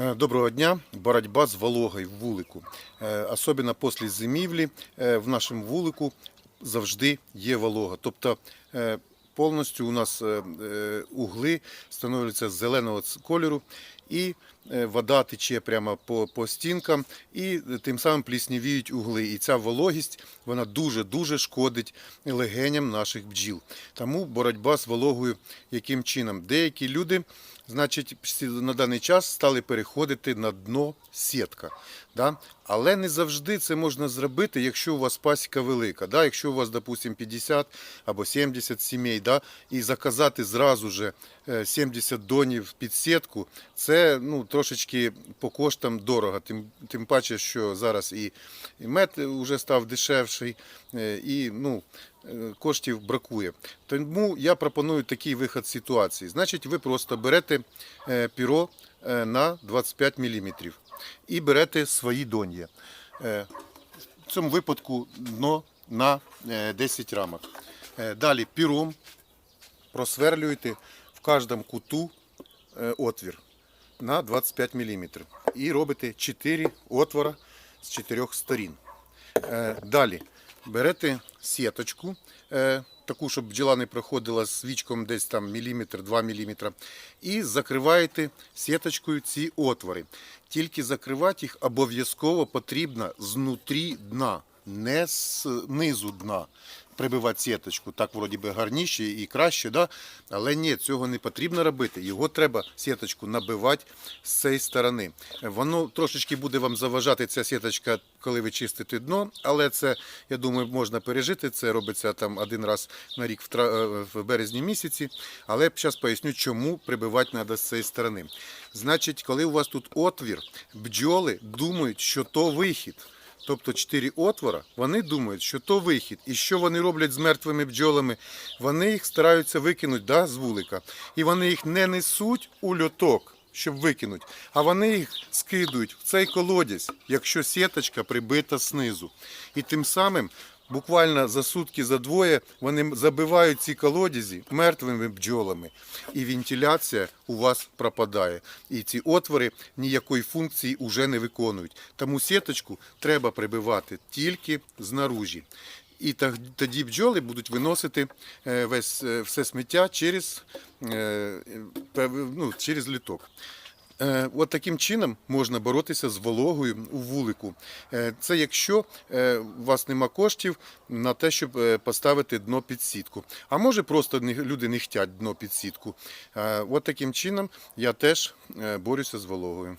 Е, Доброго дня. Боротьба з вологою в вулику. Е, Особливо після зимівлі е, в нашому вулику завжди є волога. Тобто повністю у нас угли становляться зеленого кольору і е, вода тече прямо по, по стінкам і тим самим пліснівіють угли. І ця вологість вона дуже-дуже шкодить легеням наших бджіл. Тому боротьба з вологою яким чином? Деякі люди значить, на даний час стали переходити на дно сітка. Да? Але не завжди це можна зробити, якщо у вас пасіка велика. Да? Якщо у вас, допустим, 50 або 70 сімей, да? і заказати зразу же е, 70 донів під сітку, це ну, трошечки по коштам дорого. Тим, тим паче, що зараз і, і мед вже став дешевший, е, і ну, е, коштів бракує. Тому я пропоную такий виход з ситуації. Значить, ви просто берете е, піро на 25 мм і берете свої доньє. В цьому випадку дно на е, 10 рамок. Далі піром просверлюєте в кожному куту отвір на 25 мм. І робите 4 отвора з 4 сторін. Е, Далі берете сіточку, е, таку, щоб бджола не проходила з вічком десь там міліметр, 2 міліметра, і закриваєте сіточкою ці отвори. Тільки закривати їх обов'язково потрібно знутрі дна, не знизу дна. Прибивати сіточку, так вроді би гарніше і краще, да? але ні, цього не потрібно робити. Його треба сіточку набивати з цієї сторони. Воно трошечки буде вам заважати ця сіточка, коли ви чистите дно, але це, я думаю, можна пережити. Це робиться там один раз на рік в, е, в березні місяці. Але зараз поясню, чому прибивати треба з цієї сторони. Значить, коли у вас тут отвір, бджоли думають, що то вихід. Тобто чотири отвора, вони думають, що то вихід. І що вони роблять з мертвими бджолами? Вони їх стараються викинути да, з вулика. І вони їх не несуть у льоток, щоб викинути, а вони їх скидують в цей колодязь, якщо сіточка прибита знизу. І тим самим. Буквально за сутки, за двоє вони забивають ці колодязі мертвими бджолами, і вентиляція у вас пропадає. І ці отвори ніякої функції вже не виконують. Тому сіточку треба прибивати тільки знаружі. І тоді бджоли будуть виносити е, весь, е, все сміття через, е, ну, через літок. Е, От таким чином можна боротися з вологою у вулику. Е, Це якщо е, у вас нема коштів на те, щоб поставити дно під сітку. А може просто люди не хочуть дно під сітку. От таким чином я теж борюся з вологою.